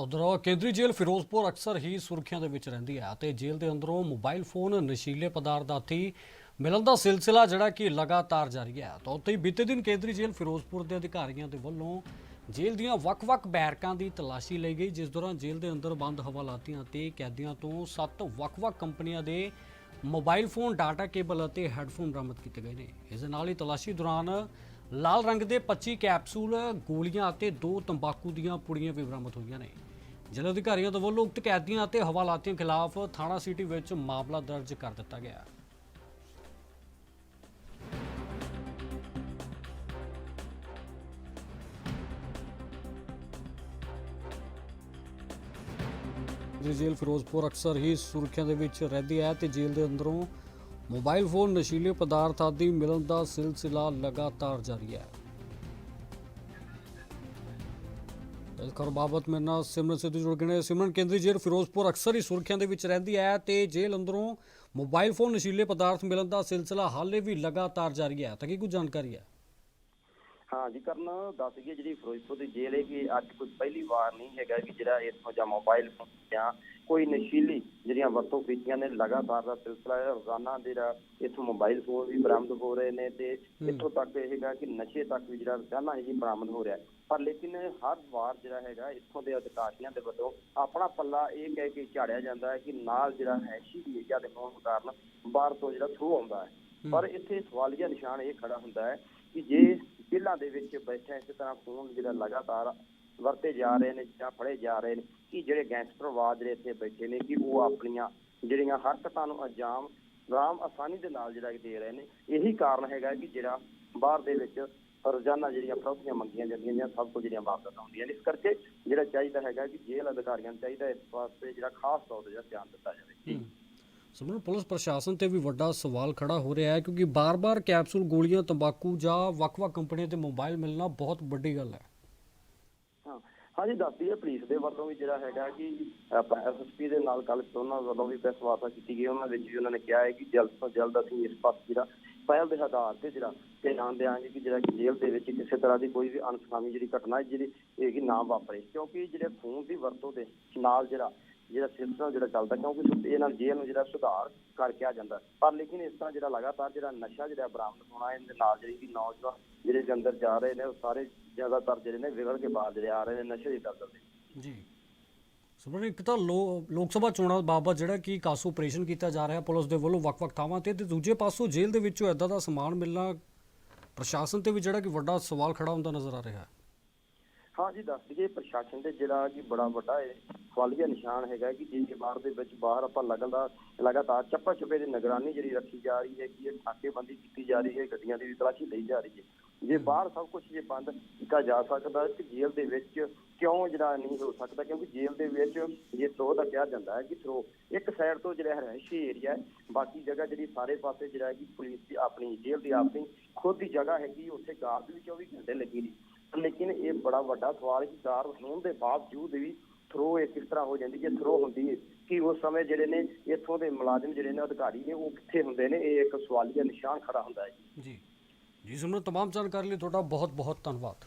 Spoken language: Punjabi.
ਉਧਰ ਕੇਂਦਰੀ ਜੇਲ੍ਹ ਫਿਰੋਜ਼ਪੁਰ ਅਕਸਰ ਹੀ ਸੁਰਖੀਆਂ ਦੇ ਵਿੱਚ ਰਹਿੰਦੀ ਹੈ ਅਤੇ ਜੇਲ੍ਹ ਦੇ ਅੰਦਰੋਂ ਮੋਬਾਈਲ ਫੋਨ, ਨਸ਼ੀਲੇ ਪਦਾਰਥਾਤੀ ਮਿਲਣ ਦਾ ਸਿਲਸਿਲਾ ਜਿਹੜਾ ਕਿ ਲਗਾਤਾਰ ਜਾਰੀ ਹੈ। ਤਾਂ ਉੱਥੇ ਹੀ ਬੀਤੇ ਦਿਨ ਕੇਂਦਰੀ ਜੇਲ੍ਹ ਫਿਰੋਜ਼ਪੁਰ ਦੇ ਅਧਿਕਾਰੀਆਂ ਦੇ ਵੱਲੋਂ ਜੇਲ੍ਹ ਦੀਆਂ ਵੱਖ-ਵੱਖ ਬੈਰਕਾਂ ਦੀ ਤਲਾਸ਼ੀ ਲਈ ਗਈ, ਜਿਸ ਦੌਰਾਨ ਜੇਲ੍ਹ ਦੇ ਅੰਦਰ ਬੰਦ ਹਵਾਲਾਤੀਆਂ ਤੇ ਕੈਦੀਆਂ ਤੋਂ ਸੱਤ ਵੱਖ-ਵੱਖ ਕੰਪਨੀਆਂ ਦੇ ਮੋਬਾਈਲ ਫੋਨ, ਡਾਟਾ ਕੇਬਲ ਅਤੇ ਹੈੱਡਫੋਨ ਬਰਾਮਦ ਕੀਤੇ ਗਏ ਨੇ। ਇਸ ਦੇ ਨਾਲ ਹੀ ਤਲਾਸ਼ੀ ਦੌਰਾਨ ਲਾਲ ਰੰਗ ਦੇ 25 ਕੈਪਸੂਲ, ਗੋਲੀਆਂ ਅਤੇ ਦੋ ਤੰਬਾਕੂ ਦੀਆਂ ਪੁੜੀਆਂ ਵੀ ਬਰਾਮਦ ਹੋਈਆਂ ਨੇ। ਜ਼ਿਲ੍ਹਾ ਅਧਿਕਾਰੀਆਂ ਦੇ ਵੱਲੋਂ ਉਕਤ ਕੈਦੀਆਂ ਅਤੇ ਹਵਾਲਾਤੀਆਂ ਖਿਲਾਫ ਥਾਣਾ ਸਿਟੀ ਵਿੱਚ ਮਾਮਲਾ ਦਰਜ ਕਰ ਦਿੱਤਾ ਗਿਆ। ਹੈ ਕੇਂਦਰੀ ਜੇਲ੍ਹ ਫਿਰੋਜ਼ਪੁਰ ਅਕਸਰ ਹੀ ਸੁਰੱਖਿਆ ਦੇ ਵਿੱਚ ਰਹਿੰਦੀ ਹੈ ਤੇ ਜੇਲ੍ਹ ਦੇ ਅੰਦਰੋਂ ਮੋਬਾਈਲ ਫੋਨ, ਨਸ਼ੀਲੇ ਪਦਾਰਥ ਆਦਿ ਮਿਲਣ ਦਾ ਸਿਲਸਿਲਾ ਲਗਾਤਾਰ ਜਾਰੀ ਹੈ। ਖਬਰ ਬਾਬਤ ਮੇਰੇ ਨਾਲ ਸਿਮਰਨ ਸਿੱਧੂ ਜੁੜ ਗਏ ਨੇ। ਸਿਮਰਨ ਕੇਂਦਰੀ ਜੇਲ੍ਹ ਫਿਰੋਜ਼ਪੁਰ ਅਕਸਰ ਹੀ ਸੁਰਖੀਆਂ ਦੇ ਵਿੱਚ ਰਹਿੰਦੀ ਹੈ ਤੇ ਜੇਲ੍ਹ ਅੰਦਰੋਂ ਮੋਬਾਈਲ ਫੋਨ ਨਸ਼ੀਲੇ ਪਦਾਰਥ ਮਿਲਣ ਦਾ ਸਿਲਸਿਲਾ ਹਾਲੇ ਵੀ ਲਗਾਤਾਰ ਜਾਰੀ ਹੈ। ਤਾਂ ਕੀ ਕੁਝ ਜਾਣਕਾਰੀ ਹੈ? ਹਾਂ ਜੀ ਕਰਨ ਦੱਸ ਗਈ ਜਿਹੜੀ ਫਿਰੋਜ਼ਪੁਰ ਦੀ ਜੇਲ੍ਹ ਹੈ ਕਿ ਅੱਜ ਕੋਈ ਪਹਿਲੀ ਵਾਰ ਨਹੀਂ ਹੈਗਾ ਕਿ ਜਿਹੜਾ ਇੱਥੋਂ ਜਾਂ ਮੋਬਾਈਲ ਫੋਨ ਜਾਂ ਕੋਈ ਨਸ਼ੀਲੀ ਜਿਹੜੀਆਂ ਵਰਤੋਂ ਕੀਤੀਆਂ ਨੇ ਲਗਾਤਾਰ ਦਾ ਸਿਲਸਿਲਾ ਹੈ ਰੋਜ਼ਾਨਾ ਜਿਹੜਾ ਇੱਥੋਂ ਮੋਬਾਈਲ ਫੋਨ ਵੀ ਬਰਾਮਦ ਹੋ ਰਹੇ ਨੇ ਤੇ ਇੱਥੋਂ ਤੱਕ ਇਹ ਹੈਗਾ ਕਿ ਨਸ਼ੇ ਤੱਕ ਵੀ ਜਿਹੜਾ ਰੋਜ਼ਾਨਾ ਹੀ ਬਰਾਮਦ ਹੋ ਰਿਹਾ। ਪਰ ਲੇਕਿਨ ਹਰ ਵਾਰ ਜਿਹੜਾ ਹੈਗਾ ਇੱਥੋਂ ਦੇ ਅਧਿਕਾਰੀਆਂ ਦੇ ਵੱਲੋਂ ਆਪਣਾ ਪੱਲਾ ਇਹ ਕਹਿ ਕੇ ਝਾੜਿਆ ਜਾਂਦਾ ਹੈ ਕਿ ਨਾਲ ਜਿਹੜਾ ਹੈਸ਼ੀ ਏਰੀਆ ਦੇ ਹੋਣ ਕਾਰਨ ਬਾਹਰ ਤੋਂ ਜਿਹੜਾ ਥਰੂ ਆਉਂਦਾ ਹੈ। ਪਰ ਇੱਥੇ ਸਵਾਲੀਆ ਨਿਸ਼ਾਨ ਇਹ ਖੜਾ ਹੁੰਦਾ ਹੈ ਕਿ ਜੇ ਜੇਲ੍ਹਾਂ ਦੇ ਵਿੱਚ ਬੈਠੇ ਇਸੇ ਤਰ੍ਹਾਂ ਫੋਨ ਜਿਹੜਾ ਲਗਾਤਾਰ ਵਰਤੇ ਜਾ ਰਹੇ ਨੇ ਜਾਂ ਫੜੇ ਜਾ ਰਹੇ ਨੇ, ਕਿ ਜਿਹੜੇ ਗੈਂਗਸਟਰਵਾਦ ਜਿਹੜੇ ਇੱਥੇ ਬੈਠੇ ਨੇ, ਕਿ ਉਹ ਆਪਣੀਆਂ ਜਿਹੜੀਆਂ ਹਰਕਤਾਂ ਨੂੰ ਅੰਜਾਮ ਆਰਾਮ ਆਸਾਨੀ ਦੇ ਨਾਲ ਜਿਹੜਾ ਦੇ ਰਹੇ ਨੇ, ਇਹੀ ਕਾਰਨ ਹੈਗਾ ਕਿ ਜਿਹੜਾ ਬਾਹਰ ਦੇ ਵਿੱਚ ਰੋਜ਼ਾਨਾ ਜਿਹੜੀਆਂ ਫਰੋਖੀਆਂ ਮੰਗੀਆਂ ਜਾਂਦੀਆਂ ਨੇ ਸਭ ਕੁਝ ਜਿਹੜੀਆਂ ਵਾਪਸ ਆਉਂਦੀਆਂ ਨੇ, ਇਸ ਕਰਕੇ ਜਿਹੜਾ ਚਾਹੀਦਾ ਹੈਗਾ ਕਿ ਜੇਲ੍ਹ ਅਧਿਕਾਰੀਆਂ ਨੂੰ ਚਾਹੀਦਾ ਇਸ ਵਾਸਤੇ ਜਿਹੜਾ ਖਾਸ ਤੌਰ ਤੇ ਜਿਹੜਾ ਧਿਆਨ ਦਿੱਤਾ ਜਾਵੇ। ਸਮਰਨ ਪੁਲਿਸ ਪ੍ਰਸ਼ਾਸਨ ਤੇ ਵੀ ਵੱਡਾ ਸਵਾਲ ਖੜਾ ਹੋ ਰਿਹਾ ਹੈ ਕਿਉਂਕਿ ਬਾਰ-ਬਾਰ ਕੈਪਸੂਲ ਗੋਲੀਆਂ, ਤੰਬਾਕੂ ਜਾਂ ਵੱਖ-ਵੱਖ ਕੰਪਨੀਆਂ ਦੇ ਮੋਬਾਈਲ ਮਿਲਣਾ ਬਹੁਤ ਵੱਡੀ ਗੱਲ ਹੈ। ਹਾਂਜੀ ਦੱਸਦੀ ਹੈ ਪੁਲਿਸ ਦੇ ਵੱਲੋਂ ਵੀ ਜਿਹੜਾ ਹੈਗਾ ਕਿ ਐਸਐਸਪੀ ਦੇ ਨਾਲ ਕੱਲ ਉਹਨਾਂ ਵੱਲੋਂ ਵੀ ਪ੍ਰੈਸ ਵਾਰਤਾ ਕੀਤੀ ਗਈ, ਉਹਨਾਂ ਵਿੱਚ ਵੀ ਉਹਨਾਂ ਨੇ ਕਿਹਾ ਹੈ ਕਿ ਜਲਦ ਤੋਂ ਜਲਦ ਅਸੀਂ ਇਸ ਪਾਸੇ ਜਿਹੜਾ ਪਹਿਲ ਦੇ ਆਧਾਰ ਤੇ ਜਿਹੜਾ ਧਿਆਨ ਦੇਵਾਂਗੇ ਕਿ ਜਿਹੜਾ ਜੇਲ੍ਹ ਦੇ ਵਿੱਚ ਕਿਸੇ ਤਰ੍ਹਾਂ ਦੀ ਕੋਈ ਵੀ ਅਨਸਖਾਮੀ ਜਿਹੜੀ ਘਟਨਾ ਜਿਹੜੀ ਇਹ ਕਿ ਨਾ ਵਾਪਰੇ। ਕਿਉਂਕਿ ਜਿਹੜੇ ਫੋਨ ਦੀ ਵਰਤੋਂ ਦੇ ਨਾਲ ਜਿਹੜਾ ਜਿਹੜਾ ਸਿਲਸਿਲਾ ਜਿਹੜਾ ਚੱਲਦਾ, ਕਿਉਂਕਿ ਇਹ ਨਾਲ ਜੇਲ੍ਹ ਨੂੰ ਜਿਹੜਾ ਸੁਧਾਰ ਕਰਕੇ ਆ ਜਾਂਦਾ। ਪਰ ਲੇਕਿਨ ਇਸ ਤਰ੍ਹਾਂ ਜਿਹੜਾ ਲਗਾਤਾਰ ਜਿਹੜਾ ਨਸ਼ਾ ਜਿਹੜਾ ਬਰਾਮਦ ਹੋਣਾ, ਇਹਦੇ ਨਾਲ ਜਿਹੜੀ ਕਿ ਨੌਜਵਾਨ ਜਿਹੜੇ ਦੇ ਅੰਦਰ ਜਾ ਰਹੇ ਨੇ, ਉਹ ਸਾਰੇ ਜ਼ਿਆਦਾਤਰ ਜਿਹੜੇ ਨੇ ਵਿਗੜ ਕੇ ਬਾਹਰ ਜਿਹੜੇ ਆ ਰਹੇ ਨੇ ਨਸ਼ੇ ਦੀ ਦਲਦਲ ਦੇ। ਜੀ। ਸਮਰਨ ਇੱਕ ਤਾਂ ਲੋਕ ਸਭਾ ਚੋਣਾਂ ਬਾਬਤ ਜਿਹੜਾ ਕਿ ਕਾਸੂ ਆਪਰੇਸ਼ਨ ਕੀਤਾ ਜਾ ਰਿਹਾ, ਪੁਲਿਸ ਦੇ ਵੱਲੋਂ ਵੱਖ-ਵੱਖ ਥਾਵਾਂ ਤੇ ਤੇ ਦੂਜੇ ਪਾਸੋਂ ਜੇਲ੍ਹ ਦੇ ਵਿੱਚੋਂ ਐਦਾਂ ਦਾ ਸਮਾਨ ਮਿਲਣਾ, ਪ੍ਰਸ਼ਾਸਨ ਤੇ ਵੀ ਜਿਹੜਾ ਕਿ ਵੱਡਾ ਸਵਾਲ ਖੜਾ ਹੁੰਦਾ ਨਜ਼ਰ ਆ ਰਿਹਾ ਹੈ। ਹਾਂ ਜੀ ਦੱਸ ਦਈਏ ਪ੍ਰਸ਼ਾਸਨ ਦੇ ਜਿਹੜਾ ਕਿ ਬੜਾ ਵੱਡਾ ਇਹ ਸਵਾਲੀਆ ਨਿਸ਼ਾਨ ਹੈਗਾ ਕਿ ਜੇ ਬਾਹਰ ਦੇ ਵਿੱਚ ਬਾਹਰ ਆਪਾਂ ਲਗਾਤਾਰ ਲਗਾਤਾਰ ਚੱਪਾ ਛੁਪੇ ਦੀ ਨਿਗਰਾਨੀ ਜਿਹੜੀ ਰੱਖੀ ਜਾ ਰਹੀ ਹੈ ਕਿ ਇਹ ਨਾਕੇਬੰਦੀ ਕੀਤੀ ਜਾ ਰਹੀ ਹੈ ਗੱਡੀਆਂ ਦੀ ਵੀ ਤਲਾਸ਼ੀ ਲਈ ਜਾ ਰਹੀ ਹੈ। ਜੇ ਬਾਹਰ ਸਭ ਕੁਝ ਜੇ ਬੰਦ ਕੀਤਾ ਜਾ ਸਕਦਾ ਕਿ ਜੇਲ੍ਹ ਦੇ ਵਿੱਚ ਕਿਉਂ ਜਿਹੜਾ ਨਹੀਂ ਹੋ ਸਕਦਾ? ਕਿਉਂਕਿ ਜੇਲ੍ਹ ਦੇ ਵਿੱਚ ਜੇ ਥਰੋ ਦਾ ਕਿਹਾ ਜਾਂਦਾ ਹੈ ਕਿ ਥਰੋ ਇੱਕ ਸਾਈਡ ਤੋਂ ਜਿਹੜਾ ਰਹਿਸ਼ੀ ਏਰੀਆ ਹੈ ਬਾਕੀ ਜਗ੍ਹਾ ਜਿਹੜੀ ਸਾਰੇ ਪਾਸੇ ਜਿਹੜਾ ਹੈ ਕਿ ਪੁਲਿਸ ਦੀ ਆਪਣੀ ਜੇਲ੍ਹ ਦੀ ਆਪਣੀ ਖੁਦ ਦੀ ਜਗ੍ਹਾ ਹੈਗੀ ਉੱਥੇ ਗਾਰਡ ਵੀ 24 ਘੰਟੇ ਲੱਗੀ ਦੀ ਲੇਕਿਨ ਇਹ ਬੜਾ ਵੱਡਾ ਸਵਾਲ ਕਿ ਕਾਰ ਹੋਣ ਦੇ ਬਾਵਜੂਦ ਵੀ ਥਰੋ ਇਹ ਕਿਸ ਤਰ੍ਹਾਂ ਹੋ ਜਾਂਦੀ, ਜੇ ਥਰੋ ਹੁੰਦੀ ਹੈ, ਕਿ ਉਸ ਸਮੇਂ ਜਿਹੜੇ ਨੇ ਇੱਥੋਂ ਦੇ ਮੁਲਾਜ਼ਮ ਜਿਹੜੇ ਨੇ ਅਧਿਕਾਰੀ ਨੇ, ਉਹ ਕਿੱਥੇ ਹੁੰਦੇ ਨੇ? ਇਹ ਇੱਕ ਸਵਾਲੀਆ ਨਿਸ਼ਾਨ ਖੜਾ ਹੁੰਦਾ ਹੈ ਜੀ। ਜੀ। ਸਮਰ ਤਮਾਮ ਜਾਣਕਾਰੀ ਲਈ ਤੁਹਾਡਾ ਬਹੁਤ ਬਹੁਤ ਧੰਨਵਾਦ।